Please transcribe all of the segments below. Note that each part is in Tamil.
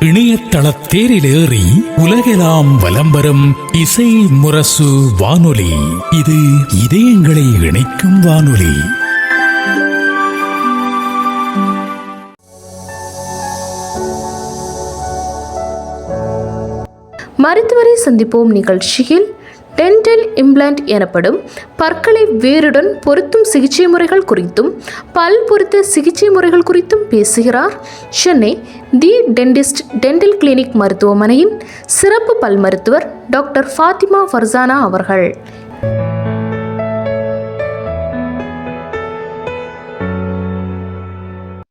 இணையதள ஏறி உலகெல்லாம் வலம் வரும் இசை முரசு வானொலி. இது இதயங்களை இணைக்கும் வானொலி. மருத்துவரை சந்திப்போம் நிகழ்ச்சியில் டென்டல் இம்ப்ளான்ட் எனப்படும் பற்களை வேருடன் பொருத்தும் சிகிச்சை முறைகள் குறித்தும் பல் பொருத்த சிகிச்சை முறைகள் குறித்தும் பேசுகிறார். Chennai the dentist dental clinic மருத்துவமனையின் சிறப்பு பல் மருத்துவர் டாக்டர் ஃபாத்திமா ஃபர்சானா அவர்கள்.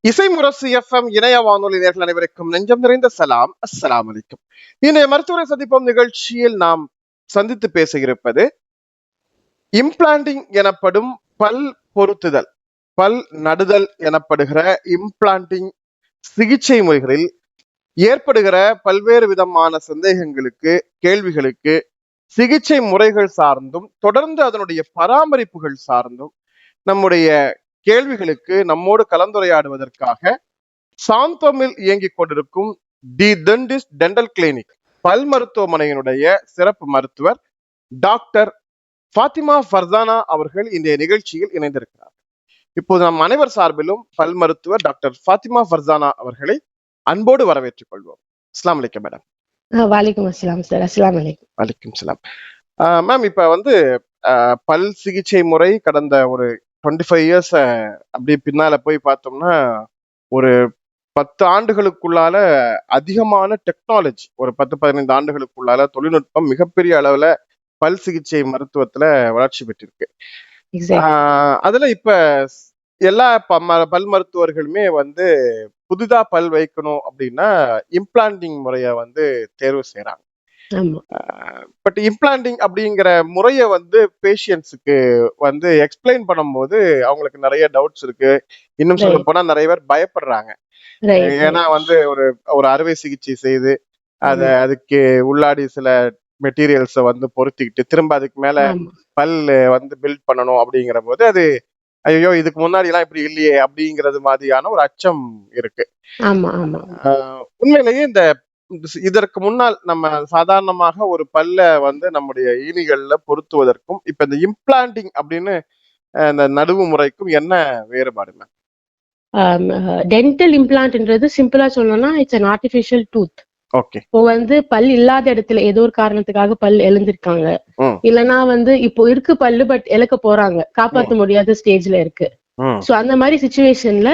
இசை முரசு எஃப்எம் இணைய வானொலி நேர்கள் அனைவருக்கும் நெஞ்சம் நிறைந்த சலாம். அஸ்லாம் அலைக்கும். இன்றைய மருத்துவரை சந்திப்போம் நிகழ்ச்சியில் நாம் சந்தித்து பேச இருப்பது இம்ப்ளாண்டிங் எனப்படும் பல் பொருத்துதல் பல் நடுதல் எனப்படுகிற இம்ப்ளாண்டிங் சிகிச்சை முறைகளில் ஏற்படுகிற பல்வேறு விதமான சந்தேகங்களுக்கு கேள்விகளுக்கு சிகிச்சை முறைகள் சார்ந்தும் தொடர்ந்து அதனுடைய பராமரிப்புகள் சார்ந்தும் நம்முடைய கேள்விகளுக்கு நம்மோடு கலந்துரையாடுவதற்காக சாந்தோமில் இயங்கிக் கொண்டிருக்கும் தி டென்டிஸ்ட் டென்டல் கிளினிக். பல் மருத்துவமனையினுடைய சிறப்பு மருத்துவர் டாக்டர் ஃபாத்திமா ஃபர்தானா அவர்கள் இன்றைய நிகழ்ச்சியில் இணைந்திருக்கிறார். இப்போது நம் அனைவர் சார்பிலும் பல் மருத்துவர் டாக்டர் ஃபாத்திமா ஃபர்சானா அவர்களை அன்போடு வரவேற்றுக் கொள்வோம். அஸ்லாம் வலைக்கம் மேடம். வாலிக்கும் அஸ்லாம் சார். அஸ்லாம் வலைக்கும். வலைக்கும் சலாம் மேம் இப்ப வந்து பல் சிகிச்சை முறை கடந்த ஒரு டுவெண்ட்டி ஃபைவ் இயர்ஸ் அப்படி பின்னால போய் பார்த்தோம்னா ஒரு பத்து ஆண்டுகளுக்குள்ளால அதிகமான டெக்னாலஜி ஒரு பத்து பதினைந்து ஆண்டுகளுக்குள்ளால தொழில்நுட்பம் மிகப்பெரிய அளவுல பல் சிகிச்சை மருத்துவத்துல வளர்ச்சி பெற்றிருக்கு. அதுல இப்ப எல்லா பல் மருத்துவர்களுமே வந்து புதிதா பல் வைக்கணும் அப்படின்னா இம்ப்ளாண்டிங் முறைய வந்து தேர்வு செய்றாங்க. ஆமா. பட் இம்ப்ளாண்டிங் அப்படிங்கிற முறைய வந்து பேஷியன்ஸுக்கு வந்து எக்ஸ்பிளைன் பண்ணும்போது அவங்களுக்கு நிறைய டவுட்ஸ் இருக்கு. இன்னும் சொல்ல. போனா நிறைய பேர் பயப்படுறாங்க. ஏன்னா வந்து ஒரு ஒரு அறுவை சிகிச்சை செய்து அத அதுக்கு உள்ளாடி சில மெட்டீரியல்ஸை வந்து பொருத்திக்கிட்டு திரும்ப அதுக்கு மேல பல் வந்து பில்ட் பண்ணணும் அப்படிங்கிற போது அது ஐயோ இதுக்கு முன்னாடி எல்லாம் இப்படி இல்லையே அப்படிங்கிறது மாதிரியான ஒரு அச்சம் இருக்கு. ஆமா ஆமா. ஆஹ் உண்மையிலேயே இந்த இதற்கு முன்னால் நம்ம சாதாரணமாக ஒரு பல்ல வந்து நம்முடைய ஈனிகள்ல பொருத்துவதற்கும் இப்ப இந்த இம்ப்ளாண்டிங் அப்படின்னு இந்த நடுவு முறைக்கும் என்ன வேறுபாடு மேம் டென்டல் இம்ப்ளான்ட்ன்றது சிம்பிளா சொல்லணும்னா it's an artificial tooth okay இப்போ வந்து பல் இல்லாத இடத்துல ஏதோ ஒரு காரணத்துக்காக பல் எழுந்திருக்காங்க. இல்லனா வந்து இப்போ இருக்கு பல்லு பட் இழக்க போறாங்க. காப்பாத்த முடியாத ஸ்டேஜ்ல இருக்கு. சோ அந்த மாதிரி சுச்சுவேஷன்ல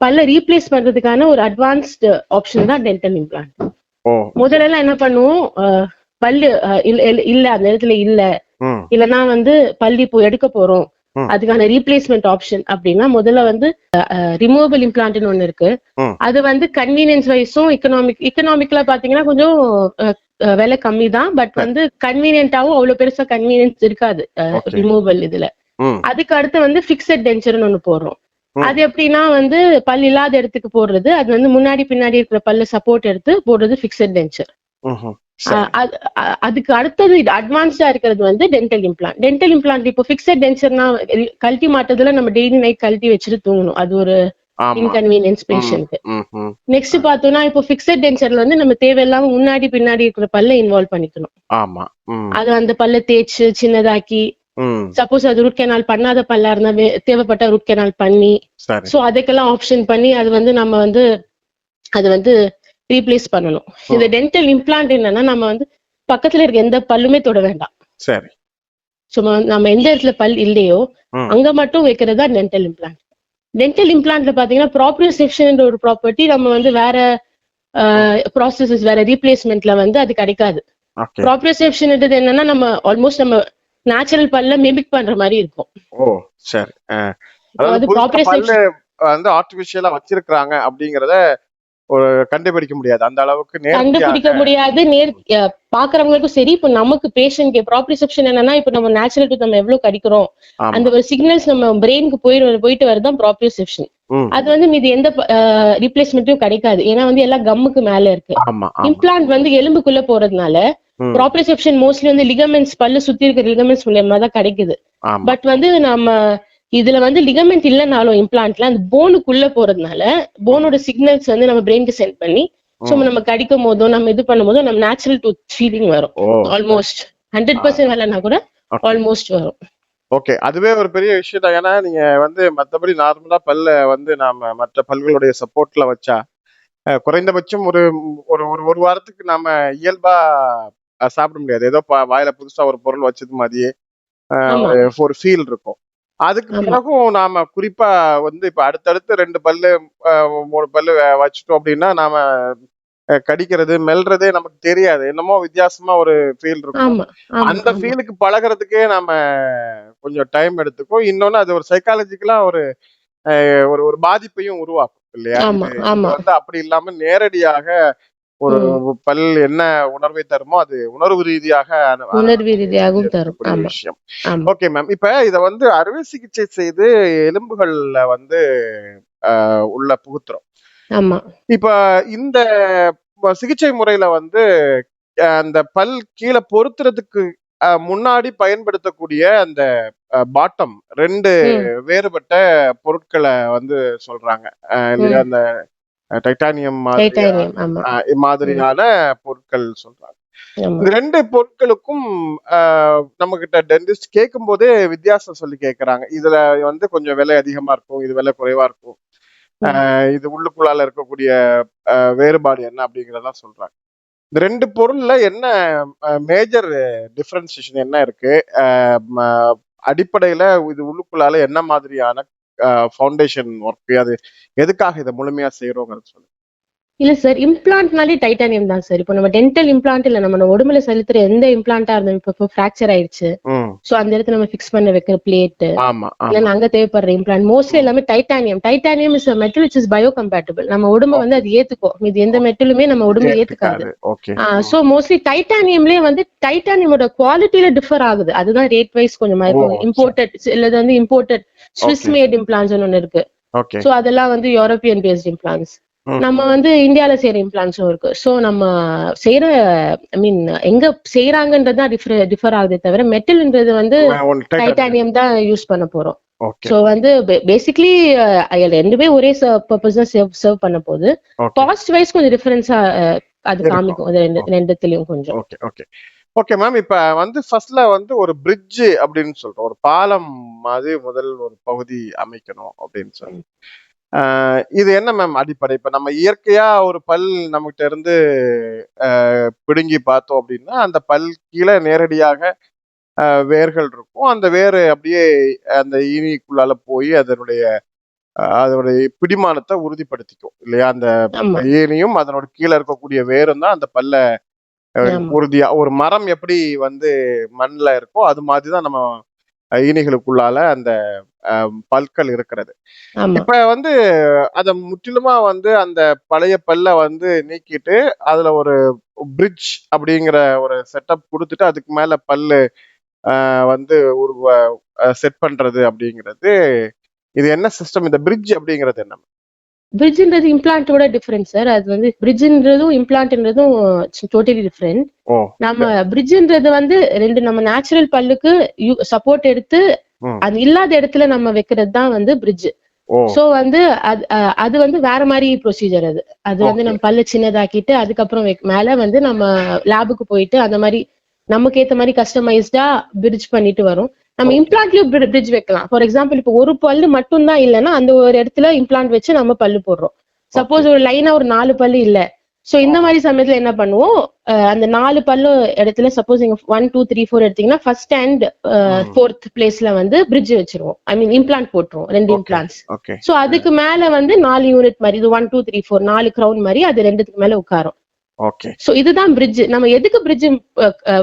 பல்ல ரீப்ளேஸ் பண்றதுக்கான ஒரு அட்வான்ஸ்டு ஆப்ஷன் தான் டென்டல் இம்ப்ளான்ட் முதல்ல எல்லாம் என்ன பண்ணுவோம்? பல்லு இல்ல அந்த இடத்துல இல்ல. இல்லனா வந்து பல் இப்போ எடுக்க போறோம். அதுக்கான ரீப்ளேஸ்மெண்ட் ஆப்ஷன் அப்படின்னா முதல்ல வந்து ரிமூவபிள் இம்ப்ளான்ட்னு ஒண்ணு இருக்கு. அது வந்து கன்வீனியன்ஸ் வைஸும் எக்கனாமிக் எக்கனாமிக்ல பாத்தீங்கன்னா கொஞ்சம் விலை கம்மி தான் பட். வந்து கன்வீனியன்ட்டாவும் அவ்வளவு பெருசா கன்வீனியன்ஸ் இருக்காது. ரிமூவபிள் இதுல. அதுக்கு அடுத்து வந்து ஃபிக்ஸட் டென்ச்சர்னு ஒண்ணு போடுறோம். அது எப்படின்னா வந்து பல் இல்லாத இடத்துக்கு போடுறது. அது வந்து முன்னாடி பின்னாடி இருக்கிற பல்ல சப்போர்ட் எடுத்து போடுறது ஃபிக்ஸட் டென்ச்சர் அதுக்கு அடுத்தது அட்வான்ஸ்டா இருக்கிறது வந்து டென்டல் இம்ப்ளான்ட் டென்டல் இம்ப்ளான்ட் இப்போ ஃபிக்ஸட் டென்ச்சர்னா கழட்டி மாட்டதுல நம்ம டெய்லி நைட் கழட்டி வச்சுட்டு தூங்கணும். அது ஒரு இன்கன்வீனியன்ஸ் பேஷண்ட்க்கு. நெக்ஸ்ட் பார்த்தோம்னா இப்போ ஃபிக்ஸட் டென்ச்சர்ல வந்து நம்ம தேவையில்லாம முன்னாடி பின்னாடி இருக்கிற பல்ல இன்வால்வ் பண்ணிக்கணும். ஆமா. அது அந்த பல்ல தேய்ச்சு சின்னதாக்கி சப்போஸ் அது ரூட் கெனால் பண்ணாத பல்லா இருந்தா தேவைப்பட்ட ரூட் கெனால் பண்ணி சோ அதுக்கெல்லாம் ஆப்ஷன் பண்ணி அது வந்து நம்ம வந்து அது வந்து ரீப்ளேஸ் பண்ணணும். இந்த டென்டல் இம்ப்ளான்ட் என்னன்னா நம்ம வந்து பக்கத்துல இருக்க எந்த பல்லுமே தொட வேண்டாம். சரி. சும்மா நம்ம எந்த இடத்துல பல் இல்லையோ. அங்க மட்டும் வைக்கிறது தான் டென்டல் இம்ப்ளான்ட் டென்டல் இம்ப்ளான்ட்ல பாத்தீங்கன்னா ப்ராப்ரியோசெப்ஷன் ஒரு ப்ராப்பர்ட்டி நம்ம வந்து வேற ப்ராசஸஸ் வேற ரீப்ளேஸ்மெண்ட்ல வந்து அது கிடைக்காது. ஓகே ப்ராப்ரியோசெப்ஷன் என்னன்னா நம்ம ஆல்மோஸ்ட் நம்ம நேச்சுரல் பல்ல மிமிக் பண்ற மாதிரி இருக்கும். ஓ சரி. அது பல்லு வந்து ஆர்டிபிஷியலா வச்சிருக்காங்க அப்படிங்கறத ஒரு கண்டுபிடிக்க முடியாது. அந்த அளவுக்கு கண்டுபிடிக்க முடியாது. நேர் பாக்குறவங்களுக்கும் சரி இப்ப நமக்கு பேஷண்ட் ப்ராப்ரிசெப்ஷன் என்னன்னா இப்ப நம்ம நேச்சுரல் டூத் நம்ம எவ்வளவு கடிக்கிறோம்? அந்த ஒரு சிக்னல்ஸ் நம்ம பிரெயினுக்கு போயிட்டு போயிட்டு வரதான் ப்ராப்ரிசெப்ஷன் ம். அது வந்து மீது எந்த ரீப்ளேஸ்மெண்ட்டும் கிடைக்காது. ஏன்னா வந்து எல்லாம் கம்முக்கு மேல இருக்கு. இம்ப்ளான்ட் வந்து எலும்புக்குள்ள போறதுனால ம். ப்ராப்ரிசெப்ஷன் மோஸ்ட்லி வந்து லிகமெண்ட்ஸ் பல்லு சுத்தி இருக்கிற லிகமெண்ட்ஸ் மூலியமா தான் கிடைக்குது பட் வந்து நம்ம இதுல வந்து லிகமெண்ட் இல்லைனாலும் இம்ப்ளான்ட்ல அந்த போனுக்குள்ள போறதுனால போனோட சிக்னல்ஸ் வந்து நம்ம பிரெயினுக்கு சென்ட் பண்ணி ஸோ நம்ம கடிக்கும் போதோ நம்ம இது பண்ணும் போதோ நம்ம நேச்சுரல் டூத் ஃபீலிங் வரும். ஆல்மோஸ்ட் ஹண்ட்ரட் பர்சன்ட் வரலன்னா கூட. ஆல்மோஸ்ட் வரும். ஓகே அதுவே ஒரு பெரிய விஷயம் தான். ஏன்னா நீங்க வந்து மத்தபடி நார்மலா பல்ல வந்து நாம மற்ற பல்களுடைய சப்போர்ட்ல வச்சா குறைந்தபட்சம் ஒரு ஒரு ஒரு ஒரு வாரத்துக்கு நாம இயல்பா சாப்பிட முடியாது. ஏதோ வாயில புதுசா ஒரு பொருள் வச்சது மாதிரியே ஒரு ஃபீல் இருக்கும். அதுக்கு. பிறகும் நாம குறிப்பா வந்து இப்ப அடுத்தடுத்து ரெண்டு பல்லு மூணு பல்லு வச்சுட்டோம் அப்படின்னா நாம கடிக்கிறது மெல்றதே நமக்கு தெரியாது. என்னமோ வித்தியாசமா ஒரு ஃபீல் இருக்கும். அந்த. ஃபீலுக்கு பழகுறதுக்கே நாம கொஞ்சம் டைம் எடுத்துக்கும். இன்னொன்னு அது ஒரு சைக்காலஜிக்கலா ஒரு அஹ், ஒரு ஒரு பாதிப்பையும் உருவாக்கும் இல்லையா? வந்து அப்படி இல்லாம நேரடியாக ஒரு பல் என்ன உணர்வை தருமோ அது உணர்வு ரீதியாக உணர்வு ரீதியாகவும் தரும். விஷயம். Okay ma'am. இப்ப இத வந்து அறுவை சிகிச்சை செய்து எலும்புகள்ல வந்து உள்ள புகுத்துறோம். ஆமா. இப்ப இந்த சிகிச்சை முறையில வந்து அந்த பல் கீழே பொருத்துறதுக்கு முன்னாடி பயன்படுத்தக்கூடிய அந்த பாட்டம் ரெண்டு. வேறுபட்ட பொருட்களை வந்து சொல்றாங்க. இல்லையா அந்த டைட்டானியம் மாதிரியான பொருட்கள் சொல்றாங்க. இந்த ரெண்டு பொருட்களுக்கும் நம்ம கிட்ட டென்டிஸ்ட் கேட்கும் போதே வித்தியாசம் சொல்லி கேட்கறாங்க இதுல வந்து கொஞ்சம் விலை அதிகமா இருக்கும் இது விலை குறைவா இருக்கும். இது உள்ளுக்குள்ளால இருக்கக்கூடிய வேறுபாடு என்ன அப்படிங்கறதெல்லாம் சொல்றாங்க. இந்த ரெண்டு பொருள்ல என்ன மேஜர் டிஃபரன்சியேஷன் என்ன இருக்கு? அடிப்படையில இது உள்ளுக்குள்ளால என்ன மாதிரியான ஃபவுண்டேஷன் ஒர்க் அது எதுக்காக இதை முழுமையா செய்கிறோங்கிறது சொல்லுங்க. இல்ல சார் இம்ப்ளான்ட்னாலே டைட்டானியம் தான் சார் இப்போ நம்ம டென்டல் இம்ப்ளான்ட் இல்ல நம்ம உடம்புல செலுத்துற எந்த இம்ப்ளான்ட்டா இருந்தாலும் இப்போ ஃப்ராக்சர் ஆயிடுச்சு. சோ அந்த இடத்துல நம்ம ஃபிக்ஸ் பண்ண வைக்கிற பிளேட் இல்ல அங்க தேவைப்படுற இம்ப்ளான்ட் மோஸ்ட்லி எல்லாமே titanium titanium is metal which is bio compatible நம்ம உடம்பு வந்து அது ஏத்துக்கும். இது எந்த மெட்டலுமே நம்ம உடம்பு ஏத்துக்காது. சோ மோஸ்ட்லி டைட்டானியம்லயே வந்து டைட்டானியமோட குவாலிட்டியில டிஃபர் ஆகுது. அதுதான் ரேட் வைஸ் கொஞ்சமா இருக்கும் இம்போர்ட்டட் இல்லது வந்து இம்போர்ட்டட் ஸ்விஸ். மேட் இம்ப்ளான்ஸ் ஒன்னு இருக்கு. சோ அதெல்லாம் வந்து யூரோப்பியன் பேஸ்ட் இம்ப்ளான்ஸ். நம்ம வந்து இந்தியால செய்யற இம்ப்ளான்ஸும் இருக்கு. சோ நம்ம செய்யற ஐ மீன் எங்க செய்யறாங்கன்றது தான் டிஃபர் டிஃபர் ஆகுதே தவிர மெட்டல்ன்றது வந்து டைட்டானியம் தான் யூஸ் பண்ண போறோம். சோ வந்து பேசிக்லி ரெண்டுமே ஒரே பர்பஸ் தான் சர்வ் சர்வ் பண்ண போகுது. காஸ்ட் வைஸ் கொஞ்சம் டிஃபரன்ஸா அது. காமிக்கும். அது ரெண்டு ரெண்டுத்துலயும் கொஞ்சம். ஓகே ஓகே ஓகே மேம் இப்ப வந்து ஃபர்ஸ்ட்ல வந்து ஒரு பிரிட்ஜ் அப்படின்னு சொல்றோம். ஒரு பாலம் மாதிரி முதல் ஒரு பகுதி அமைக்கணும் அப்படின்னு சொல்லி இது என்ன மேம் அடிப்படை? இப்ப நம்ம இயற்கையா ஒரு பல் நம்மகிட்ட இருந்து பிடுங்கி பார்த்தோம் அப்படின்னா அந்த பல் கீழே நேரடியாக வேர்கள் இருக்கும். அந்த வேர் அப்படியே அந்த ஈனிக்குள்ளால போய் அதனுடைய அதனுடைய பிடிமானத்தை உறுதிப்படுத்திக்கும் இல்லையா? அந்த ஆமா. ஏனியும் அதனோட கீழே இருக்கக்கூடிய வேரும் தான் அந்த பல்ல. உறுதியா ஒரு மரம் எப்படி வந்து மண்ணுல இருக்கோ அது மாதிரி தான் நம்ம ஈனிகளுக்குள்ளால அந்த அஹ், பற்கள் இருக்கிறது. இப்ப வந்து அத முற்றிலுமா வந்து அந்த பழைய பல்ல வந்து நீக்கிட்டு அதுல ஒரு பிரிட்ஜ் அப்படிங்கிற ஒரு செட்டப் கொடுத்துட்டு அதுக்கு மேல பல்லு வந்து ஒரு செட் பண்றது அப்படிங்கிறது இது என்ன சிஸ்டம்? இந்த பிரிட்ஜ் அப்படிங்கிறது என்ன? பிரிட்ஜ்ன்றது இம்ப்ளான்ட்டோட டிஃபரன்ஸ் சார் அது வந்து பிரிட்ஜ்ன்றதும் இம்ப்ளான்ட்ன்றதும் டோட்டலி டிஃபரெண்ட் நம்ம பிரிட்ஜ்ன்றது வந்து ரெண்டு நம்ம நேச்சுரல் பல்லுக்கு சப்போர்ட் எடுத்து. அது இல்லாத இடத்துல நம்ம வைக்கிறது தான் வந்து பிரிட்ஜ் சோ வந்து அது அது வந்து வேற மாதிரி ப்ரொசீஜர் அது. அது வந்து. நம்ம பல்ல சின்னதாக்கிட்டு அதுக்கப்புறம் மேல வந்து நம்ம லேபுக்கு போயிட்டு அந்த மாதிரி நமக்கு ஏத்த மாதிரி கஸ்டமைஸ்டா பிரிட்ஜ் பண்ணிட்டு வரும். நம்ம. இம்ப்ளான்ட்லயும் பிரிட்ஜ் வைக்கலாம். ஃபார் எக்ஸாம்பிள் இப்போ ஒரு பல்லு மட்டும் தான் இல்லைன்னா அந்த ஒரு இடத்துல இம்ப்ளான்ட் வச்சு நம்ம பல்லு போடுறோம். சப்போஸ் ஒரு லைனா ஒரு நாலு பல்லு இல்ல. சோ இந்த மாதிரி சமயத்துல என்ன பண்ணுவோம்? அந்த நாலு பல்லு இடத்துல சப்போஸ் நீங்க ஒன் டூ த்ரீ ஃபோர் எடுத்தீங்கன்னா ஃபர்ஸ்ட் அண்ட். ஃபோர்த் பிளேஸ்ல வந்து பிரிட்ஜ் வச்சிருவோம். ஐ மீன் இம்ப்ளான்ட் போட்டுருவோம். ரெண்டு. இம்ப்ளான்ட்ஸ் ஓகே சோ அதுக்கு மேல வந்து நாலு யூனிட் மாதிரி இது ஒன் டூ த்ரீ ஃபோர் நாலு கிரவுன் மாதிரி அது ரெண்டுத்துக்கு மேல உட்காரும். ஓகே சோ இதுதான் பிரிட்ஜ் நம்ம எதுக்கு பிரிட்ஜ்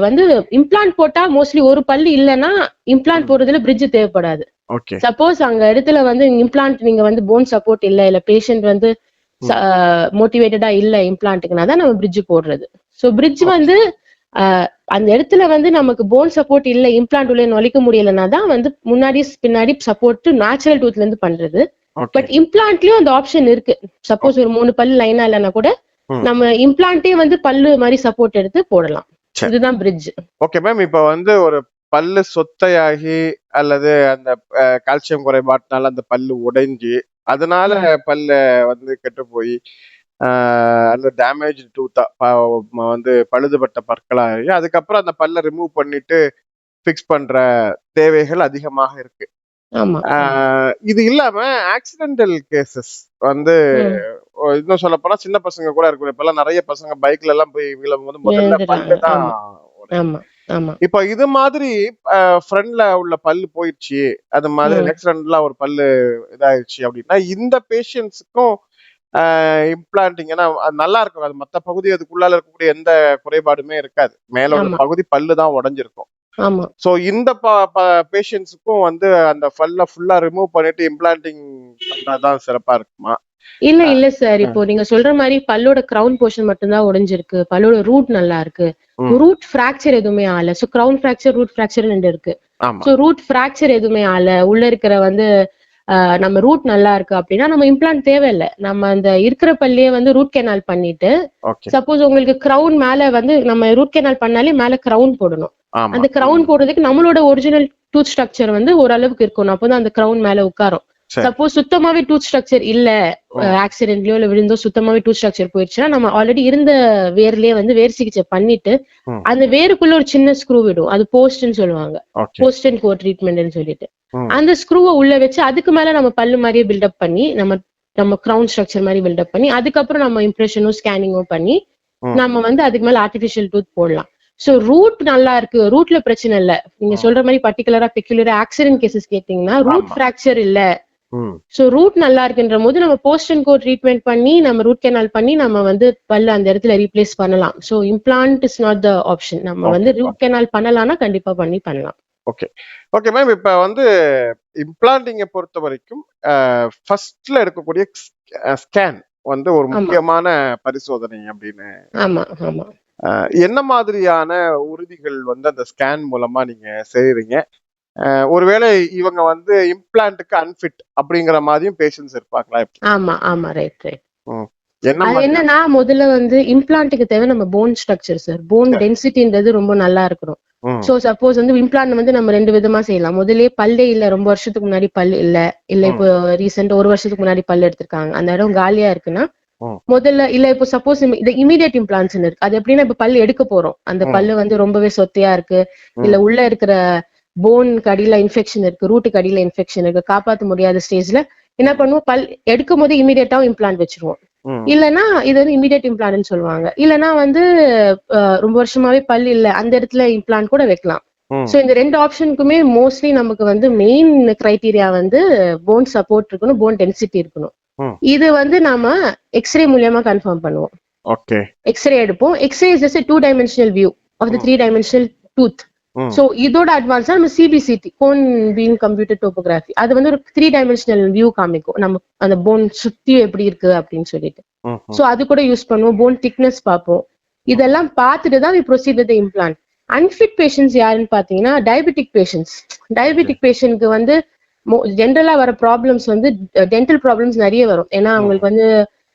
வந்து இம்ப்ளான்ட் போட்டா மோஸ்ட்லி ஒரு பல்லு இல்லைன்னா இம்ப்ளான்ட் போடுறதுல பிரிட்ஜ் தேவைப்படாது. ஓகே சப்போஸ் அங்க இடத்துல வந்து இம்ப்ளான்ட் நீங்க வந்து போன் சப்போர்ட் இல்ல இல்ல பேஷண்ட் வந்து மோட்டிவேட்டடா இல்ல இம்ப்ளான்ட்டுக்குனா தான் நம்ம பிரிட்ஜ் போடுறது. சோ பிரிட்ஜ் வந்து அந்த இடத்துல வந்து நமக்கு போன் சப்போர்ட் இல்ல இம்ப்ளான்ட் உள்ள நுழைக்க முடியலன்னா தான் வந்து முன்னாடி பின்னாடி சப்போர்ட் நேச்சுரல் டூத்ல இருந்து பண்றது. பட் இம்ப்ளான்ட்லயும் அந்த ஆப்ஷன் இருக்கு. சப்போஸ் ஒரு மூணு பல்லு லைனா இல்லைன்னா கூட. நம்ம இம்ப்ளான்ட்டே வந்து பல்லு மாதிரி சப்போர்ட் எடுத்து போடலாம். இதுதான் பிரிட்ஜ் ஓகே மேம் இப்போ வந்து ஒரு பல்லு சொத்தையாகி அல்லது அந்த கால்சியம் குறைபாட்டினால அந்த பல்லு உடைஞ்சு அதனால பல்லு வந்து கெட்டு போய் அந்த டேமேஜ் டூத்தா வந்து பழுதுபட்ட பற்களாகி அதுக்கப்புறம் அந்த பல்லை ரிமூவ் பண்ணிட்டு ஃபிக்ஸ் பண்ற தேவைகள் அதிகமாக இருக்கு. இது இல்லாம ஆக்சிடென்டல் கேசஸ் வந்து இன்னும் சொல்ல போனா சின்ன பசங்க கூட இருக்கு இப்ப எல்லாம் நிறைய பசங்க பைக்ல எல்லாம் போய் விழும்போது முதல்ல விழுந்துடுறாங்க. பல்லு தான் இப்போ இது மாதிரி ஃப்ரண்ட்ல உள்ள பல்லு போயிடுச்சு. அது மாதிரி. நெக்ஸ்ட் ஃப்ரண்ட்ல ஒரு பல்லு இதாயிடுச்சு அப்படின்னா இந்த பேஷண்ட்ஸுக்கும் இம்ப்ளான்டிங் ஏன்னா நல்லா இருக்கும். அது மத்த பகுதி அதுக்குள்ளால இருக்கக்கூடிய எந்த குறைபாடுமே இருக்காது. மேல உள்ள. பகுதி பல்லு தான் உடைஞ்சிருக்கும். ஆமா. சோ இந்த பேஷண்ட்ஸுக்கும் வந்து அந்த பல்ல ஃபுல்லா ரிமூவ் பண்ணிட்டு இம்ப்ளான்டிங் பண்றதுதான் சிறப்பா இருக்குமா? இல்ல இல்ல சார் இப்போ நீங்க சொல்ற மாதிரி பல்லோட கிரவுன் போர்ஷன் மட்டும்தான் உடைஞ்சிருக்கு. பல்லோட ரூட் நல்லா இருக்கு. ரூட் ஃபிராக்சர் எதுவுமே ஆகல. So crown fracture root fracture ரெண்டு இருக்கு. சோ ரூட் ஃபிராக்சர் எதுவுமே ஆகல. உள்ள இருக்கிற வந்து நம்ம ரூட் நல்லா இருக்கு அப்படின்னா நம்ம இம்ப்ளான்ட் தேவையில்லை. நம்ம அந்த இருக்கிற பல்லையே வந்து ரூட் கெனால் பண்ணிட்டு சப்போஸ் உங்களுக்கு கிரவுன் மேல வந்து நம்ம ரூட் கெனால் பண்ணாலே மேல கிரவுன் போடணும். அந்த கிரவுன் போடுறதுக்கு நம்மளோட ஒரிஜினல் டூத் ஸ்ட்ரக்சர் வந்து ஓரளவுக்கு இருக்கணும். அப்பதான் அந்த கிரவுன் மேல உட்காரும். சப்போஸ் சுத்தமாவே டூத் ஸ்ட்ரக்சர் இல்ல. ஆக்சிடென்ட்லயோ இல்ல விழுந்தோ சுத்தமாவே டூத் ஸ்ட்ரக்சர் போயிடுச்சுன்னா நம்ம ஆல்ரெடி இருந்த வேர்லயே வந்து வேர் சிகிச்சை பண்ணிட்டு. அந்த வேருக்குள்ள ஒரு சின்ன ஸ்க்ரூ விடும் அது போஸ்ட்னு சொல்லுவாங்க போஸ்ட் அண்ட் கோ ட்ரீட்மெண்ட்னு சொல்லிட்டு. அந்த ஸ்க்ரூவை உள்ள வச்சு அதுக்கு மேல நம்ம பல்லு மாதிரியே பில்டப் பண்ணி நம்ம நம்ம கிரவுன் ஸ்ட்ரக்சர் மாதிரி பில்டப் பண்ணி அதுக்கப்புறம் நம்ம இம்ப்ரெஷனும் ஸ்கேனிங்கும் பண்ணி. நம்ம வந்து அதுக்கு மேல ஆர்டிபிஷியல் டூத் போடலாம் சோ ரூட் நல்லா இருக்கு ரூட்ல பிரச்சனை இல்ல நீங்க. சொல்ற மாதிரி பர்டிகுலரா பெக்குலரா ஆக்சிடென்ட் கேசஸ் கேட்டீங்கன்னா ரூட் ஆமா. ஃபிராக்சர் இல்ல சோ ரூட் நல்லா இருக்குன்ற போது நம்ம போஸ்ட் அண்ட் கோ ட்ரீட்மெண்ட் பண்ணி நம்ம ரூட் கெனால் பண்ணி நம்ம வந்து பல்ல அந்த இடத்துல ரீப்ளேஸ் பண்ணலாம். So implant is not the option நம்ம வந்து. ரூட் கெனால் பண்ணலாம்னா கண்டிப்பா பண்ணி பண்ணலாம். ஓகே மேம் இப்ப வந்து இம்ப்ளான்டிங்கை பொறுத்த வரைக்கும் ஃபர்ஸ்ட்ல எடுக்கக்கூடிய ஸ்கேன் வந்து ஒரு. முக்கியமான பரிசோதனை அப்படின்னு. ஆமா ஆமா. என்ன மாதிரியான உறுதிகள் வந்து அந்த ஸ்கேன் மூலமா நீங்க செய்றீங்க? அஹ், ஒருவேளை இவங்க வந்து இம்ப்ளான்ட்டுக்கு அன்ஃபிட் அப்படிங்கிற மாதிரியும் பேஷண்ட்ஸ் இருப்பாங்களா ஆமா ஆமா ரைட் ரைட் என்னன்னா முதல்ல வந்து இம்ப்ளான்ட்டுக்கு தேவை நம்ம போன் ஸ்ட்ரக்சர் சார் போன். டென்சிட்டின்றது ரொம்ப நல்லா இருக்கணும். சோ சப்போஸ் வந்து இம்ப்ளான்ட் வந்து நம்ம ரெண்டு விதமா செய்யலாம். முதல்லயே பல்லே இல்ல. ரொம்ப வருஷத்துக்கு முன்னாடி பல் இல்ல. இல்ல இப்போ ரீசெண்ட் ஒரு வருஷத்துக்கு முன்னாடி பல் எடுத்திருக்காங்க. அந்த இடம் காலியா இருக்குன்னா. முதல்ல இல்ல இப்போ சப்போஸ் இந்த இமீடியட் இம்ப்ளான்ஸ் இருக்கு. அது எப்படின்னா இப்ப பல் எடுக்க போறோம். அந்த. பல்லு வந்து ரொம்பவே சொத்தையா இருக்கு. இல்ல உள்ள இருக்கிற போன் கடியில இன்ஃபெக்ஷன் இருக்கு ரூட்டு கடியில இன்ஃபெக்ஷன் இருக்கு காப்பாத்த முடியாத ஸ்டேஜ்ல என்ன பண்ணுவோம்? பல் எடுக்கும் போது இமீடியட்டாவும் இம்ப்ளான்ட் வச்சிருவோம். ம், இல்லனா இது வந்து இமீடியட் இம்ப்ளான்ட்னு சொல்லுவாங்க. இல்லனா வந்து ரொம்ப வருஷமாவே பல் இல்ல அந்த இடத்துல இம்ப்ளான்ட் கூட வைக்கலாம். சோ இந்த ரெண்டு ஆப்ஷனுக்குமே மோஸ்ட்லி நமக்கு வந்து மெயின் கிரைட்டீரியா வந்து போன் சப்போர்ட் இருக்கணும் போன் டென்சிட்டி இருக்கணும். இது வந்து நாம எக்ஸ்ரே மூலியமா கன்ஃபார்ம் பண்ணுவோம். எக்ஸ்ரே எடுப்போம். X ray is just two dimensional view of the. Three dimensional tooth. So இதோட அட்வான்ஸா நம்ம CBCT cone beam computer tomography அது வந்து ஒரு த்ரீ டைமென்ஷனல் வியூ காமிக்கும். நம்ம அந்த போன் சுத்தி எப்படி இருக்கு அப்படின்னு சொல்லிட்டு. சோ அது கூட யூஸ் பண்ணுவோம். போன் திக்னஸ் பார்ப்போம். இதெல்லாம் பார்த்துட்டு தான் we proceed with implant unfit patients யாருன்னு பாத்தீங்கன்னா டயபெட்டிக் பேஷண்ட்ஸ் டயபெட்டிக் பேஷண்ட்க்கு வந்து ஜென்ரலா வர ப்ராப்ளம்ஸ் வந்து டென்டல் ப்ராப்ளம்ஸ் நிறைய வரும். ஏன்னா அவங்களுக்கு வந்து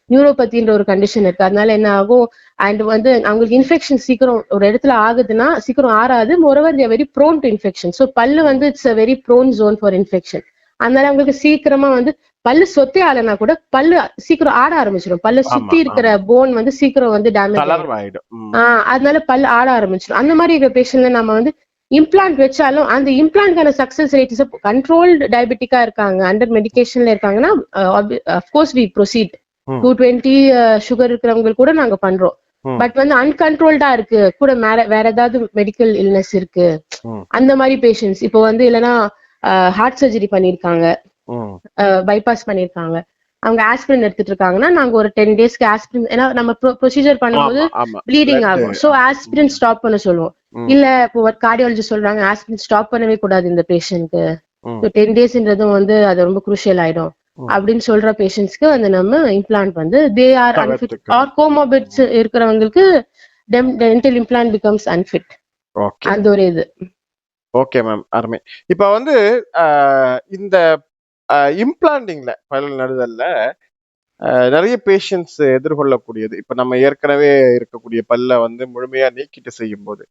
நியூரோபதின்ற ஒரு கண்டிஷன் இருக்கு. அதனால என்ன ஆகும்? அண்ட் வந்து அவங்களுக்கு இன்ஃபெக்ஷன் சீக்கிரம் ஒரு இடத்துல ஆகுதுன்னா சீக்கிரம் ஆறாது. Moreover very prone to infection so பல்லு வந்து it's a very prone zone for infection அதனால அவங்களுக்கு சீக்கிரமா வந்து பல்லு சொத்தே ஆகலைன்னா கூட பல்லு சீக்கிரம் ஆட ஆரம்பிச்சிடும் பல்ல சுத்தி இருக்கிற போன் வந்து சீக்கிரம் வந்து டேமேஜ் தளர்வாயிடும். ம், ஆஹ் அதனால பல்லு ஆட ஆரம்பிச்சிடும் அந்த மாதிரி இருக்கிற பேஷண்ட்ல நம்ம வந்து இம்ப்ளான்ட் வச்சாலும் அந்த இம்ப்ளான்ட்கான சக்சஸ் ரேட் இஸ் கண்ட்ரோல்டு டயபெட்டிக்கா இருக்காங்க. அண்டர் மெடிகேஷன்ல இருக்காங்கன்னா of course we proceed. Two twenty sugar இருக்கிறவங்க கூட நாங்க பண்றோம். பட் வந்து அன்கண்ட்ரோல்டா இருக்கு. கூட வேற ஏதாவது மெடிக்கல் இல்னஸ் இருக்கு. அந்த மாதிரி பேஷண்ட்ஸ் இப்போ வந்து இல்லைன்னா ஹார்ட் சர்ஜரி பண்ணிருக்காங்க பைபாஸ் பண்ணிருக்காங்க அவங்க ஆஸ்பிரின் எடுத்துட்டு இருக்காங்கன்னா நாங்க ஒரு டென் டேஸ்க்கு ஆஸ்பிரின் ஏன்னா நம்ம ப்ரொசீஜர் பண்ணும்போது. ப்ளீடிங் ஆகும். சோ ஆஸ்பிரின் ஸ்டாப் பண்ண சொல்லுவோம். இல்ல இப்போ கார்டியாலஜி சொல்றாங்க ஆஸ்பிரின் ஸ்டாப் பண்ணவே கூடாது இந்த பேஷண்ட்க்கு. டென் டேஸ்ன்றதும் வந்து அது ரொம்ப குரூஷியல் ஆயிடும். அப்படின்னு சொல்ற பேஷண்ட்ஸ்க்கு வந்து நம்ம இம்ப்ளான்ட் வந்து they are unfit. Or comorbids இருக்கிறவங்களுக்கு டென்டல் இம்ப்ளான்ட் பிகம்ஸ் அன்ஃபிட் அந்த ஒரு இது. ஓகே மேம் அருமை. இப்ப வந்து இந்த இம்ப்ளாண்டிங்ல பல் நடுதல்ல நிறைய பேஷண்ட்ஸ் எதிர்கொள்ளக்கூடியது. இப்ப நம்ம ஏற்கனவே இருக்கக்கூடிய பல்ல வந்து முழுமையா நீக்கிட்டு செய்யும் போது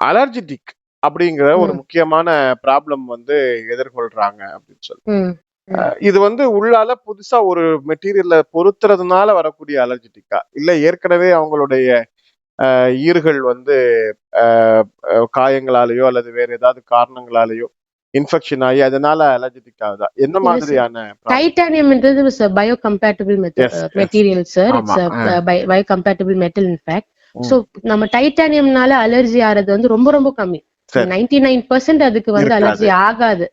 அலர்ஜிட்டிக் அப்படிங்கிற ஒரு. முக்கியமான ப்ராப்ளம் வந்து எதிர்கொள்றாங்க அப்படின்னு சொல்லி இது வந்து உள்ளால புதுசா ஒரு மெட்டீரியல்ல பொருத்துறதுனால வரக்கூடிய அலர்ஜிட்டிக்கா இல்ல ஏற்கனவே அவங்களுடைய அஹ், ஈறுகள் வந்து காயங்களாலேயோ அல்லது வேற ஏதாவது காரணங்களாலேயோ இன்ஃபெக்ஷன் ஆகி அதனால அலர்ஜிட்டிக் ஆகுதா என்ன sir. மாதிரியான? டைட்டானியம்ன்றது bio compatible. Material sir bio compatible metal in fact. So நம்ம டைட்டானியம்னால அலர்ஜி ஆறது வந்து ரொம்ப ரொம்ப கம்மி. நைன்டி நைன் பர்சன்ட் அதுக்கு வந்து. அலர்ஜி ஆகாது.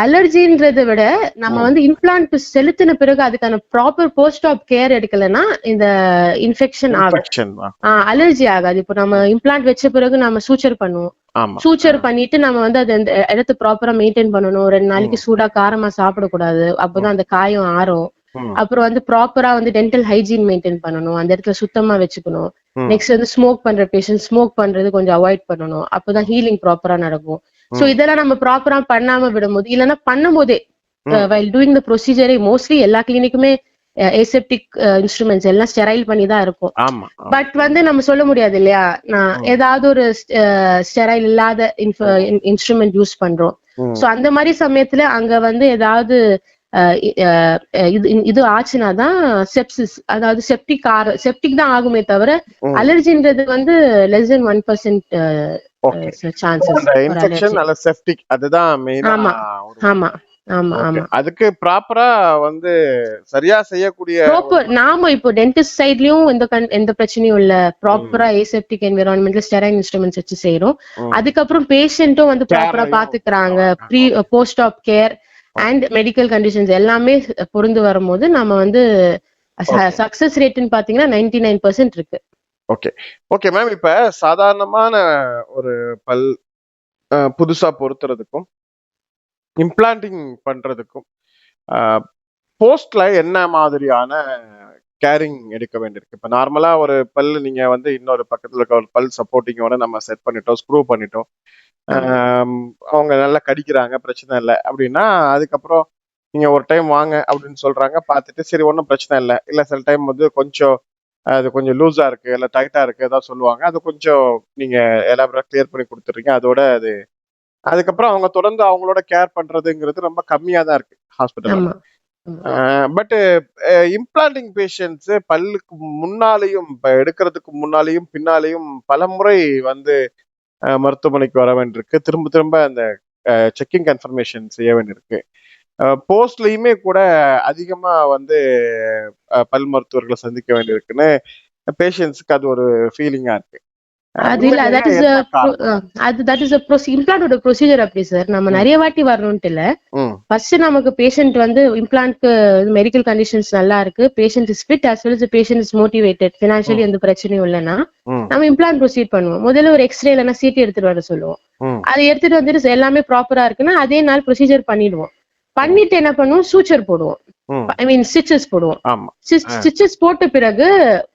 அலர்ஜின்றதை விட நம்ம ம். வந்து இம்ப்ளான்ட் செலுத்தின பிறகு அதுக்கான ப்ராப்பர் போஸ்ட் ஆப் கேர் எடுக்கலைன்னா இந்த இன்ஃபெக்ஷன் ஆகும் அலர்ஜி ஆகாது. இப்போ நம்ம இம்ப்ளான்ட் வச்ச பிறகு நம்ம சூச்சர் பண்ணுவோம். சூச்சர் பண்ணிட்டு நம்ம வந்து அது அந்த இடத்த ப்ராப்பரா மெயின்டைன் பண்ணணும். ரெண்டு நாளைக்கு சூடா காரமா சாப்பிடக்கூடாது. அப்பதான் அந்த காயம் ஆறும். அப்புறம் வந்து ப்ராப்பரா வந்து டென்டல் ஹைஜீன் மெயின்டைன் பண்ணணும் அந்த இடத்துல சுத்தமா வச்சுக்கணும். நெக்ஸ்ட் வந்து ஸ்மோக் பண்ற பேஷண்ட் ஸ்மோக் பண்றது கொஞ்சம் அவாய்ட் பண்ணணும் அப்பதான் ஹீலிங் ப்ராப்பரா நடக்கும் சோ. இதெல்லாம் நம்ம ப்ராப்பரா பண்ணாம விடும்போது இல்லைன்னா பண்ணும்போதே. வைல் டூயிங் த ப்ரொசீஜரே மோஸ்ட்லி எல்லா கிளினிக்குமே ஏசெப்டிக் இன்ஸ்ட்ருமெண்ட்ஸ் எல்லாம் ஸ்டெரைல் பண்ணி தான் இருக்கும் பட் வந்து நம்ம சொல்ல முடியாது இல்லையா நான். ஏதாவது ஒரு ஸ்டெரைல் இல்லாத இன்ஸ்ட்ருமெண்ட் யூஸ் பண்றோம். சோ அந்த மாதிரி சமயத்துல அங்க வந்து ஏதாவது இது இது ஆச்சுன்னா தான் செப்சிஸ் அதாவது செப்டிக் ஆறு செப்டிக் தான் ஆகுமே தவிர. அலர்ஜின்றது வந்து லெஸ் தென் ஒன் பர்சன்ட் அதுக்கு ப்ராப்பரா வந்து சரியா செய்யக்கூடிய நாம இப்போ டென்டிஸ்ட் சைட்லயும் கண் எந்த பிரச்சனையும் இல்ல. ப்ராப்பரா ஏசெப்டிக் என்விரான்மெண்ட்ல ஸ்டெரைன் இன்ஸ்ட்ருமெண்ட்ஸ் வச்சு செய்யறோம். அதுக்கப்புறம் பேஷண்ட்டும் வந்து ப்ராப்பரா பாத்துக்கிறாங்க. Pre post op care and medical conditions எல்லாமே பொருந்து வரும்போது நம்ம வந்து. சக்சஸ் ரேட்னு பாத்தீங்கன்னா நைன்டி நைன் பர்சன்ட் இருக்கு ஓகே மேம் இப்ப சாதாரணமான ஒரு பல் புதுசா பொருத்துறதுக்கும் இம்ப்ளான்டிங் பண்றதுக்கும் போஸ்ட்ல என்ன மாதிரியான கேரிங் எடுக்க வேண்டியிருக்கு? இப்ப நார்மலா ஒரு பல் நீங்க வந்து இன்னொரு பக்கத்துல இருக்க ஒரு பல் சப்போர்ட்டிங்கோட நம்ம செட் பண்ணிட்டோம் ஸ்க்ரூ பண்ணிட்டோம். அவங்க நல்லா கடிக்கிறாங்க பிரச்சனை இல்லை. அப்படின்னா அதுக்கப்புறம் நீங்க ஒரு டைம் வாங்க அப்படின்னு சொல்றாங்க பார்த்துட்டு சரி ஒன்றும் பிரச்சனை இல்லை. இல்ல சில டைம் வந்து கொஞ்சம் அது கொஞ்சம் லூஸா இருக்கு இல்ல டைட்டா இருக்கு ஏதாவது சொல்லுவாங்க. அது கொஞ்சம் நீங்க எலாபரா கிளியர் பண்ணி கொடுத்துறீங்க அதோட அது அதுக்கப்புறம் அவங்க தொடர்ந்து அவங்களோட கேர் பண்றதுங்கிறது ரொம்ப கம்மியா தான் இருக்கு ஹாஸ்பிட்டல் ஆமா. பட் இம்ப்ளான்டிங் பேஷண்ட்ஸ் பல்லுக்கு முன்னாலேயும் இப்ப எடுக்கிறதுக்கு முன்னாலேயும் பின்னாலேயும் பலமுறை வந்து அஹ், மருத்துவமனைக்கு வர வேண்டியிருக்கு. திரும்ப திரும்ப அந்த செக்கிங் கன்ஃபர்மேஷன் செய்ய வேண்டியிருக்கு. போஸ்ட்லயுமே கூட அதிகமா வந்து பல் மருத்துவர்களை சந்திக்க வேண்டியிருக்குன்னு பேஷண்ட்ஸுக்கு அது ஒரு ஃபீலிங்கா இருக்கு. அது இல்ல தட் இஸ்? அது தட் இஸ் இம்ப்ளான்டோட ப்ரொசீஜர் அப்படி சார் நம்ம. நிறைய வாட்டி வரணும்ட்டு இல்ல. ஃபர்ஸ்ட் நமக்கு பேஷண்ட் வந்து இம்ப்ளான்ட்க்கு மெடிக்கல் கண்டிஷன்ஸ் நல்லா இருக்கு. Patient is fit well as patient is motivated financially எந்த பிரச்சனையும் இல்லைன்னா நம்ம இம்ப்ளான்ட் ப்ரொசீட் பண்ணுவோம். முதல்ல ஒரு எக்ஸ்ரே இல்லைன்னா சிடி எடுத்துட்டு வர சொல்லுவோம். அதை எடுத்துட்டு வந்துட்டு எல்லாமே ப்ராப்பரா இருக்குன்னா அதே நாள் ப்ரொசீஜர் பண்ணிடுவோம். பண்ணிட்டு என்ன பண்ணுவோம்? சூச்சர் போடுவோம். ஐ மீன் ஸ்டிச்சஸ் போடுவோம். ஸ்டிச்சஸ் போட்ட பிறகு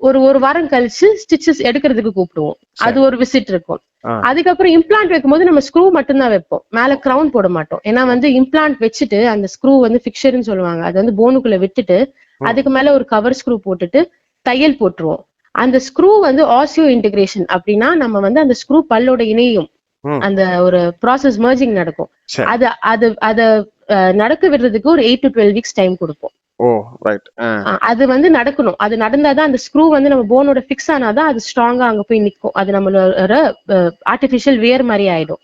ஒரு ஒரு வாரம் கழிச்சு ஸ்டிச்சஸ் எடுக்கிறதுக்கு கூப்பிடுவோம். அது ஒரு விசிட் இருக்கும். அதுக்கப்புறம் இம்ப்ளான்ட் வைக்கும்போது நம்ம ஸ்க்ரூ மட்டும்தான் வைப்போம். மேல கிரவுன் போட மாட்டோம். ஏன்னா வந்து இம்ப்ளான்ட் வச்சுட்டு அந்த ஸ்க்ரூ வந்து ஃபிக்சர்னு சொல்லுவாங்க. அது வந்து போனுக்குள்ள விட்டுட்டு அதுக்கு மேல ஒரு கவர் ஸ்க்ரூ போட்டுட்டு தையல் போட்டுருவோம். அந்த ஸ்க்ரூ வந்து ஆசியோ இன்டகிரேஷன் அப்படின்னா நம்ம வந்து அந்த ஸ்க்ரூ பல்லோட இணையும். அந்த ஒரு ப்ராசஸ் மர்ஜிங் நடக்கும். அது அது அத நடக்க விடுறதுக்கு ஒரு eight to twelve weeks time கொடுப்போம். ஓ ரைட் அஹ் அது வந்து நடக்கணும். அது நடந்தாதான் அந்த ஸ்க்ரூ வந்து நம்ம போனோட ஃபிக்ஸ் ஆனாதான் அது ஸ்ட்ராங்கா அங்க போய் நிக்கும். அது நம்மளோட ஆர்டிபிஷியல் வேர் மாதிரி ஆயிடும்.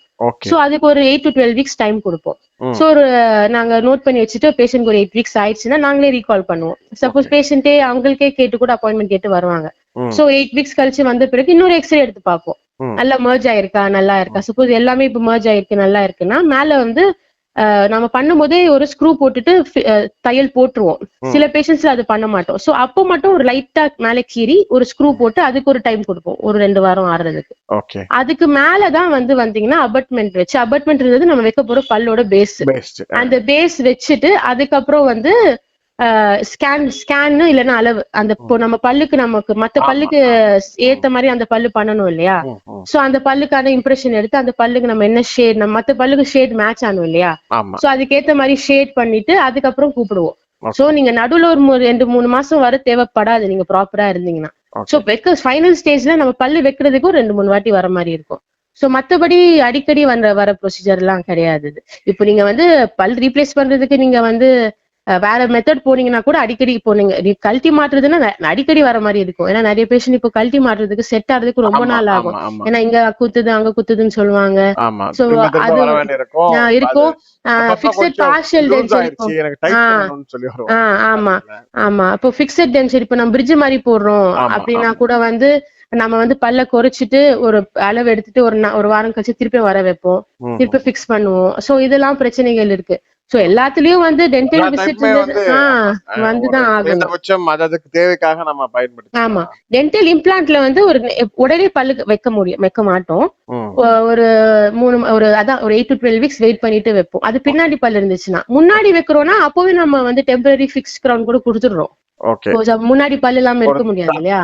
சோ அதுக்கு ஒரு eight to twelve weeks time கொடுப்போம். சோ ஒரு நாங்க நோட் பண்ணி வச்சுட்டு பேஷண்ட் ஒரு எயிட் வீக்ஸ் ஆயிடுச்சுன்னா நாங்களே ரீகால் பண்ணுவோம். சப்போஸ் பேஷண்டே அவங்களுக்கே கேட்டு கூட அப்பாயின்மெண்ட் கேட்டு வருவாங்க. சோ எயிட் வீக்ஸ் கழிச்சு வந்த பிறகு இன்னொரு எக்ஸ்ரே எடுத்து பார்ப்போம். நல்லா மர்ஜ் ஆயிருக்கா நல்லா இருக்கா? சப்போஸ் எல்லாமே இப்ப மர்ஜ் ஆயிருக்கு நல்லா இருக்குன்னா மேல வந்து நம்ம பண்ணும்போதே ஒரு ஸ்க்ரூ போட்டுட்டு தையல் போட்டுருவோம். சில பேஷண்ட்ஸ்ல அது பண்ண மாட்டோம். சோ அப்போ மட்டும் ஒரு லைட்டா மேலே கீறி ஒரு ஸ்க்ரூ போட்டு அதுக்கு ஒரு டைம் கொடுப்போம். ஒரு ரெண்டு வாரம் ஆடுறதுக்கு ஓகே அதுக்கு மேலதான் வந்து வந்தீங்கன்னா அபட்மெண்ட் வச்சு அபட்மெண்ட்ன்றது நம்ம வைக்க போற பல்லோட பேஸ் அந்த பேஸ் வச்சுட்டு அதுக்கப்புறம் வந்து ஸ்கேன் ஸ்கேன் இல்லைன்னா அளவு அந்த இப்போ நம்ம பல்லுக்கு நமக்கு மத்த பல்லுக்கு ஏத்த மாதிரி அந்த பல்லு பண்ணணும் இல்லையா? சோ அந்த பல்லுக்கான இம்ப்ரெஷன் எடுத்து அந்த பல்லுக்கு நம்ம என்ன ஷேட் நம்ம மத்த பல்லுக்கு ஷேட் மேட்ச் ஆகணும் இல்லையா? சோ அதுக்கேத்த மாதிரி ஷேட் பண்ணிட்டு அதுக்கப்புறம் கூப்பிடுவோம். சோ நீங்க நடுவுல ஒரு ரெண்டு மூணு மாசம் வர தேவைப்படாது. நீங்க ப்ராப்பரா இருந்தீங்கன்னா. சோ வெக்க ஃபைனல் ஸ்டேஜ்ல நம்ம பல்லு வைக்கிறதுக்கும் ரெண்டு மூணு வாட்டி வர மாதிரி இருக்கும். சோ மத்தபடி அடிக்கடி வர வர ப்ரொசீஜர் எல்லாம் கிடையாது. இப்போ நீங்க வந்து பல் ரீப்ளேஸ் பண்றதுக்கு நீங்க வந்து வேற மெத்தட் போனீங்கன்னா கூட அடிக்கடி இப்போ நீங்க நீ கழட்டி மாட்டுறதுன்னா ந- அடிக்கடி வர மாதிரி இருக்கும். ஏன்னா நிறைய பேஷண்ட் இப்போ கழட்டி மாட்டுறதுக்கு செட் ஆறதுக்கு ரொம்ப நாள் ஆகும். ஏன்னா இங்க குத்துது அங்க குத்துதுன்னு சொல்லுவாங்க. திரும்ப அது இருக்கும். கொஞ்சம் பார்ஷியல். ஆஹ் ஆமா. ஆமா. இப்போ ஃபிக்ஸட் டென்ச்சர் இப்போ நம்ம பிரிட்ஜ் மாதிரி போடுறோம் அப்படின்னா. கூட வந்து நம்ம வந்து பல்ல குறைச்சிட்டு ஒரு அளவு எடுத்துட்டு ஒரு ஒரு வாரம் கழிச்சு திருப்பி வர வைப்போம். திருப்பி ஃபிக்ஸ் பண்ணுவோம். சோ இதெல்லாம் பிரச்சனைகள் இருக்கு. சோ எல்லாத்துலயும் வந்து டென்டல் விசிட் வந்துதான் ஒரு ஆகணும். குறைந்தபட்சம் அது அதுக்கு தேவைக்காக நம்ம பயன்படுத்திக்கலாம். ஆமா. டென்டல் இம்ப்ளான்ட்ல வந்து ஒரு உடனே பல்லு வைக்க முடியும் வைக்க மாட்டோம். ஒரு மூணு ஒரு அதான் ஒரு eight to twelve weeks wait பண்ணிட்டு வைப்போம். அது பின்னாடி பல்லு இருந்துச்சுன்னா. முன்னாடி வைக்கிறோம்னா அப்போவே நம்ம வந்து டெம்பரரி ஃபிக்ஸ் கிரவுன் கூட கொடுத்துடுறோம். கொஞ்சம் முன்னாடி பல்லு இல்லாம இருக்க முடியாது இல்லையா?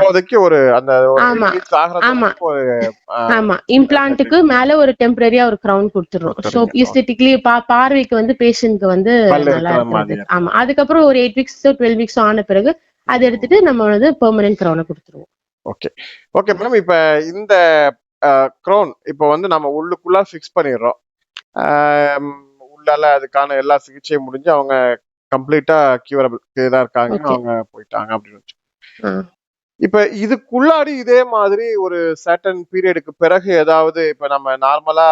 ஒரு அந்த ஆமா. ஆமா. ஆமா. இம்ப்ளான்ட்டுக்கு மேல ஒரு டெம்பரரியா ஒரு கிரவுன் கொடுத்துடுறீங்க. ஈஸ்தெட்டிக்லி பா பார்வைக்கு வந்து பேஷண்ட்க்கு வந்து நல்லா இருக்கிறது ஆமா. அதுக்கப்புறம் ஒரு எயிட் வீக்ஸ் டுவெல் வீக்ஸ் ஆன பிறகு அதை எடுத்துட்டு நம்ம வந்து பெர்மனன்ட் கிரவுனை கொடுத்துருவோம். ஓகே ஓகே மேடம் இப்ப இந்த க்ரோன் இப்போ வந்து நம்ம உள்ளுக்குள்ள ஃபிக்ஸ் பண்ணிடுறோம். உள்ளால அதுக்கான எல்லா சிகிச்சையும் முடிஞ்சு அவங்க கம்ப்ளீட்டா கியூரபிள் இதா இருக்காங்க. அவங்க போயிட்டாங்க அப்படின்னு. இப்ப இதுக்குள்ளாடி இதே மாதிரி ஒரு சர்டன் பீரியடுக்கு பிறகு ஏதாவது இப்ப நம்ம நார்மலா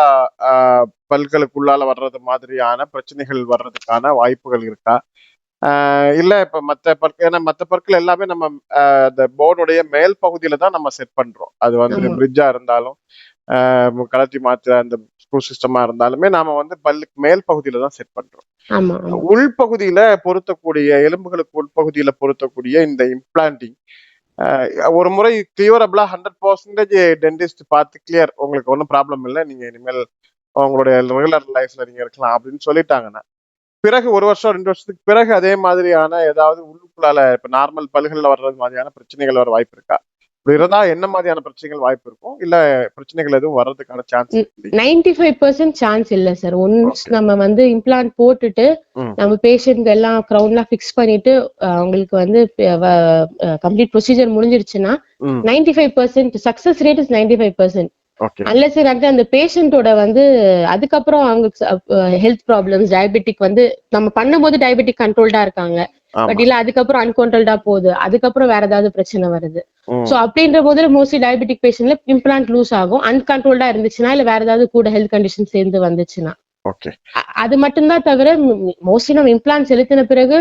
பல்களுக்குள்ளால வர்றது மாதிரியான பிரச்சனைகள் வர்றதுக்கான வாய்ப்புகள் இருக்கா ஆஹ் இல்ல இப்ப மத்த பற்கள் ஏன்னா மத்த பற்கள் எல்லாமே நம்ம அந்த போனுடைய மேல் பகுதியில தான் நம்ம செட் பண்றோம் அது வந்து. பிரிட்ஜா இருந்தாலும் கலத்தி மாற்ற அந்த ஸ்க்ரூ சிஸ்டமா இருந்தாலுமே நாம வந்து பல்லுக்கு மேல் பகுதியில தான் செட் பண்றோம். உள்பகுதியில பொருத்தக்கூடிய எலும்புகளுக்கு உள்பகுதியில பொருத்தக்கூடிய இந்த இம்ப்ளான்டிங் ஒரு முறை கிளியரபிளா ஹண்ட்ரட் பர்சன்டேஜ் டென்டிஸ்ட் பார்த்து கிளியர் உங்களுக்கு ஒன்றும் ப்ராப்ளம் இல்லை நீங்க இனிமேல் உங்களுடைய ரெகுலர் லைஃப்ல நீங்க இருக்கலாம் அப்படின்னு சொல்லிட்டாங்கன்னா பிறகு ஒரு வருஷம் ரெண்டு வருஷத்துக்கு பிறகு அதே மாதிரியான ஏதாவது உள்ளுக்குள்ளால இப்ப நார்மல் பல்கள்ல வர்றது மாதிரியான பிரச்சனைகள் வர வாய்ப்பு இருக்கா? இப்படி இருந்தா என்ன மாதிரியான பிரச்சனைகள் வாய்ப்பு இருக்கும்? இல்ல பிரச்சனைகள் எதுவும் வர்றதுக்கான chance ninety five percent chance இல்ல சார் ஒன்ஸ். நம்ம வந்து இம்ப்ளான்ட் போட்டுட்டு. நம்ம பேஷண்ட் எல்லாம் க்ரௌன்லாம் ஃபிக்ஸ் பண்ணிட்டு அவங்களுக்கு வந்து complete procedure முடிஞ்சிருச்சுன்னா ninety five percent success rate is ninety five percent unless வந்து அந்த பேஷண்டோட வந்து அதுக்கப்புறம் அவங்க ஹெல்த் ப்ராப்ளம்ஸ் டயபெட்டிக் வந்து நம்ம பண்ணும்போது டயபெட்டிக் கண்ட்ரோல்டா இருக்காங்க. பட் இல்ல அதுக்கப்புறம் அன்கண்ட்ரோல்டா போகுது. அதுக்கப்புறம் வேற ஏதாவது பிரச்சனை வருது. சோ அப்படின்ற போது மோஸ்ட்லி டயபெட்டிக் பேஷண்ட்ல இம்ப்ளான்ட் லூஸ் ஆகும். அன்கண்ட்ரோல்டா இருந்துச்சுன்னா இல்ல வேற ஏதாவது கூட ஹெல்த் கண்டிஷன் சேர்ந்து வந்துச்சுன்னா. அது மட்டும்தான் தவிர மோஸ்ட்லி நம்ம இம்ப்ளான்ட் செலுத்தின பிறகு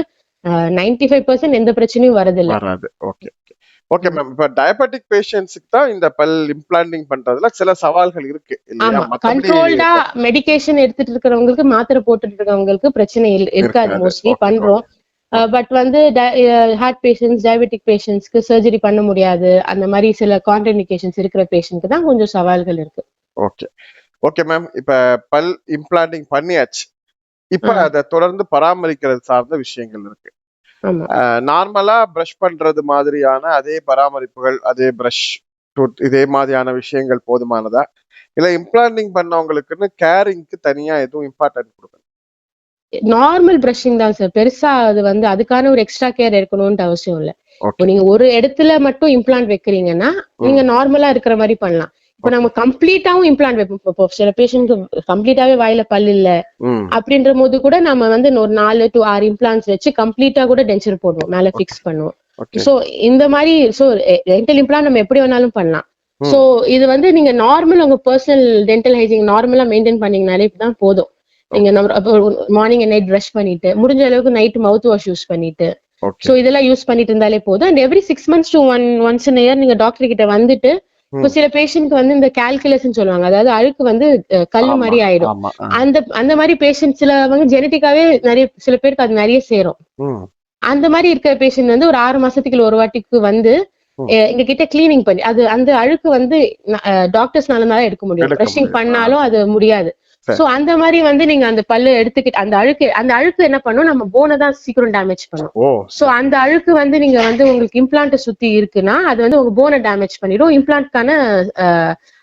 நைன்டி ஃபைவ் பர்சன்ட் எந்த பிரச்சனையும் வரதில்ல வராது. ஓகே மேம் இப்ப டயபெட்டிக் பேஷண்ட்ஸ்க்கு தான் இந்த பல் இம்ப்ளான்டிங் பண்றதுல சில சவால்கள் இருக்கு கண்ட்ரோல்டா மெடிகேஷன் எடுத்துட்டு இருக்கிறவங்களுக்கு மாத்திரை போட்டுட்டு இருக்கவங்களுக்கு பிரச்சனை இருக்காது. மோஸ்ட்லி பண்றோம். பட் வந்து ஹார்ட் பேஷண்ட்ஸ் டயபெட்டிக் பேஷண்ட்ஸ்க்கு சர்ஜரி பண்ண முடியாது. அந்த மாதிரி சில கான்ட்ரண்டிகேஷன்ஸ் இருக்கிற பேஷண்ட்க்கு தான் கொஞ்சம் சவால்கள் இருக்கு. ஓகே ஓகே மேம் இப்ப பல் இம்ப்ளான்டிங் பண்ணியாச்சு. இப்ப. அதை தொடர்ந்து பராமரிக்கிறது சார்ந்த விஷயங்கள் இருக்கு. நார்மலா பிரஷ் பண்றது மாதிரியான அதே பராமரிப்புகள் அதே பிரஷ் இதே மாதிரியான விஷயங்கள் போதுமானதா? இல்ல இம்ப்ளான்டிங் பண்ணவங்களுக்குன்னு கேரிங்க்கு தனியா எதுவும் இம்பார்ட்டன்ட் கொடுக்கணும். நார்மல் பிரஷிங் தான் சார் பெருசா அது வந்து அதுக்கான ஒரு எக்ஸ்ட்ரா கேர் இருக்கணும்னு அவசியம் இல்ல. நீங்க ஒரு இடத்துல மட்டும் இம்ப்ளான்ட் வைக்கிறீங்கன்னா நீங்க நார்மலா இருக்கிற மாதிரி பண்ணலாம். இப்போ நம்ம கம்ப்ளீட்டாவும் இம்ப்ளான்ட் வைப்போம். இப்போ சில பேஷண்ட் கம்ப்ளீட்டாவே வாயில பல் இல்ல. அப்படின்ற போது கூட நம்ம வந்து ஒரு நாலு டு ஆறு இம்ப்ளான்ஸ் வச்சு கம்ப்ளீட்டா கூட டென்ச்சர் போடுவோம். மேல ஃபிக்ஸ் பண்ணுவோம். சோ இந்த மாதிரி சோ டென்டல் இம்ப்ளான்ட் நம்ம எப்படி வேணாலும் பண்ணலாம். சோ இது வந்து நீங்க நார்மல் உங்க பர்சனல் டென்டல் ஹைஜீன் நார்மலா மெயின்டைன் பண்ணீங்கனாலே தான் போதும். நீங்க மார்னிங் அண்ட் நைட் ப்ரஷ் பண்ணிட்டு முடிஞ்ச அளவுக்கு நைட் மவுத் வாஷ் யூஸ் பண்ணிட்டு. சோ இதெல்லாம் யூஸ் பண்ணிட்டு இருந்தாலே போதும். And every six months to one once in year நீங்க டாக்டர் கிட்ட வந்துட்டு இப்போ சில பேஷண்ட்க்கு வந்து இந்த கால்குலேஷன் சொல்லுவாங்க. அதாவது அழுக்கு வந்து கல்லு மாதிரி ஆயிடும். அந்த அந்த மாதிரி பேஷண்ட் சிலவங்க ஜெனட்டிக்காவே நிறைய சில பேருக்கு அது நிறைய சேரும். அந்த மாதிரி இருக்கிற பேஷண்ட் வந்து ஒரு ஆறு மாசத்துக்கு ஒரு வாட்டிக்கு வந்து எங்க கிட்ட கிளீனிங் பண்ணி அது அந்த அழுக்கு வந்து டாக்டர்ஸ்னால எடுக்க முடியும். ப்ரஷிங். பண்ணாலும் அது முடியாது. சோ அந்த மாதிரி வந்து நீங்க அந்த பல்லு எடுத்துக்கிட்டு அந்த அழுக்கு அந்த அழுக்கு என்ன பண்ணும்? நம்ம போனை தான் சீக்கிரம் டேமேஜ் பண்ணும். சோ அந்த அழுக்கு வந்து நீங்க வந்து உங்களுக்கு இம்ப்ளான்ட் சுத்தி இருக்குன்னா அது வந்து உங்க போனை டேமேஜ் பண்ணிடும். இம்ப்ளான்ட்கான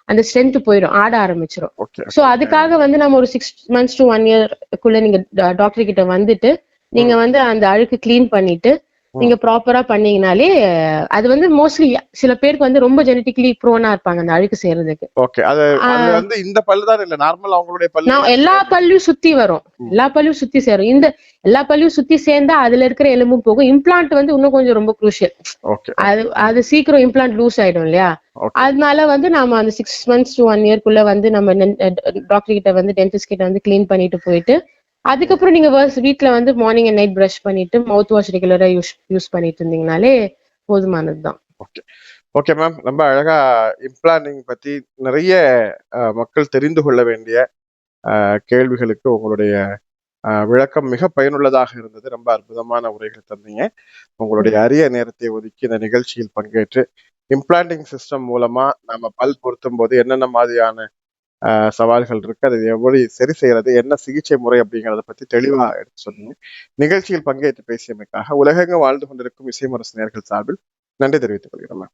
அந்த ஸ்ட்ரென்த் போயிடும். ஆட ஆரம்பிச்சிடும் சோ அதுக்காக வந்து நம்ம ஒரு சிக்ஸ் மந்த்ஸ் டு ஒன் இயர்க்குள்ள நீங்க டாக்டர் கிட்ட வந்துட்டு நீங்க வந்து அந்த அழுக்கு க்ளீன் பண்ணிட்டு நீங்க ப்ராப்பரா பண்ணீங்கனாலே அது வந்து மோஸ்ட்லி சில பேருக்கு வந்து ரொம்ப ஜெனட்டிக்கலி ப்ரோனா இருப்பாங்க அந்த அழுக்கு செய்யறதுக்கு ஓகே அது வந்து இந்த பல்லு தான் இல்ல நார்மல் அவங்களுடைய பல்லு எல்லா பல்லையும் சுத்தி வரும். எல்லா பல்லையும் சுத்தி சேரும். இந்த எல்லா பல்லையும் சுத்தி சேர்ந்தா அதுல இருக்கிற எலும்பும் போகும். இம்ப்ளான்ட் வந்து இன்னும் கொஞ்சம் ரொம்ப குரூஷியல் ஓகே. அது அது சீக்கிரம் இம்ப்ளான்ட் லூஸ் ஆயிடும் இல்லையா. அதனால வந்து நாம அந்த சிக்ஸ் மந்த்ஸ் டு ஒன் இயர்க்குள்ள வந்து நம்ம டாக்டர் கிட்ட வந்து டென்டிஸ்ட் கிட்ட வந்து க்ளீன் பண்ணிட்டு போயிட்டு அதுக்கப்புறம் நீங்க வர்ஸ் வந்து மார்னிங் அண்ட் நைட் ப்ரஷ் பண்ணிட்டு மவுத் வாஷ் ரெகுலரா யூஸ் யூஸ் பண்ணிட்டு இருந்தீங்கனாலே போதுமானதுதான். ஓகே ஓகே மேம் ரொம்ப அழகா இம்ப்ளானிங் பத்தி நிறைய மக்கள் தெரிந்து கொள்ள வேண்டிய கேள்விகளுக்கு உங்களுடைய விளக்கம் மிக பயனுள்ளதாக இருந்தது. ரொம்ப அற்புதமான உரைகள் தந்தீங்க. உங்களுடைய அரிய நேரத்தை ஒதுக்கி இந்த நிகழ்ச்சியில் பங்கேற்று இம்ப்ளான்டிங் சிஸ்டம் மூலமா நம்ம பல் பொருத்தும் போது என்னென்ன மாதிரியான சவால்கள் இருக்கு. அதை எப்படி சரி செய்யறது? என்ன சிகிச்சை முறை அப்படிங்கறத பத்தி தெளிவா எடுத்து சொன்னீங்க. நிகழ்ச்சியில் பங்கேற்று பேசியமைக்காக உலகெங்கு வாழ்ந்து கொண்டிருக்கும் இசைமுரசு நேர்கள் சார்பில் நன்றி தெரிவித்துக் கொள்கிறோம்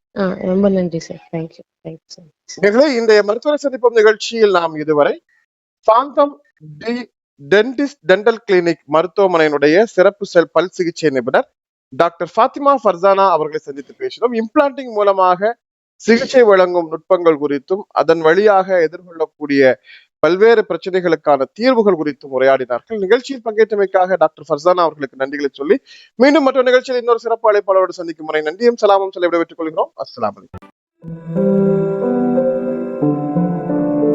ரொம்ப நன்றி சார். தேங்க்யூ தேங்க்யூ சார் நேர்களே இன்றைய மருத்துவரை சந்திப்போம் நிகழ்ச்சியில் நாம் இதுவரை Shantham D dentist dental clinic மருத்துவமனையினுடைய சிறப்பு செல் பல் சிகிச்சை நிபுணர் டாக்டர் ஃபாத்திமா ஃபர்சானா அவர்களை சந்தித்து பேசினோம். இம்ப்ளான்டிங் மூலமாக சிகிச்சை வழங்கும் நுட்பங்கள் குறித்தும் அதன் வழியாக எதிர்கொள்ளக்கூடிய பல்வேறு பிரச்சனைகளுக்கான தீர்வுகள் குறித்தும் உரையாடினார்கள். நிகழ்ச்சியில் பங்கேற்றமைக்காக டாக்டர் ஃபர்சானா அவர்களுக்கு நன்றிகளை சொல்லி மீண்டும் மற்ற நிகழ்ச்சியில் இன்னொரு சிறப்பு அழைப்பாளரோடு சந்திக்கும் முறை. நன்றியும் சலாமும் சொல்ல விடைபெற்றுக் கொள்கிறோம். அஸ்லாம்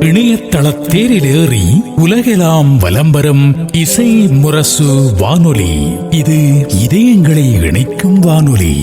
இணையதள தேரிலேறி உலகெல்லாம் வலம் வரும் இசை முரசு வானொலி. இது இதயங்களை இணைக்கும் வானொலி.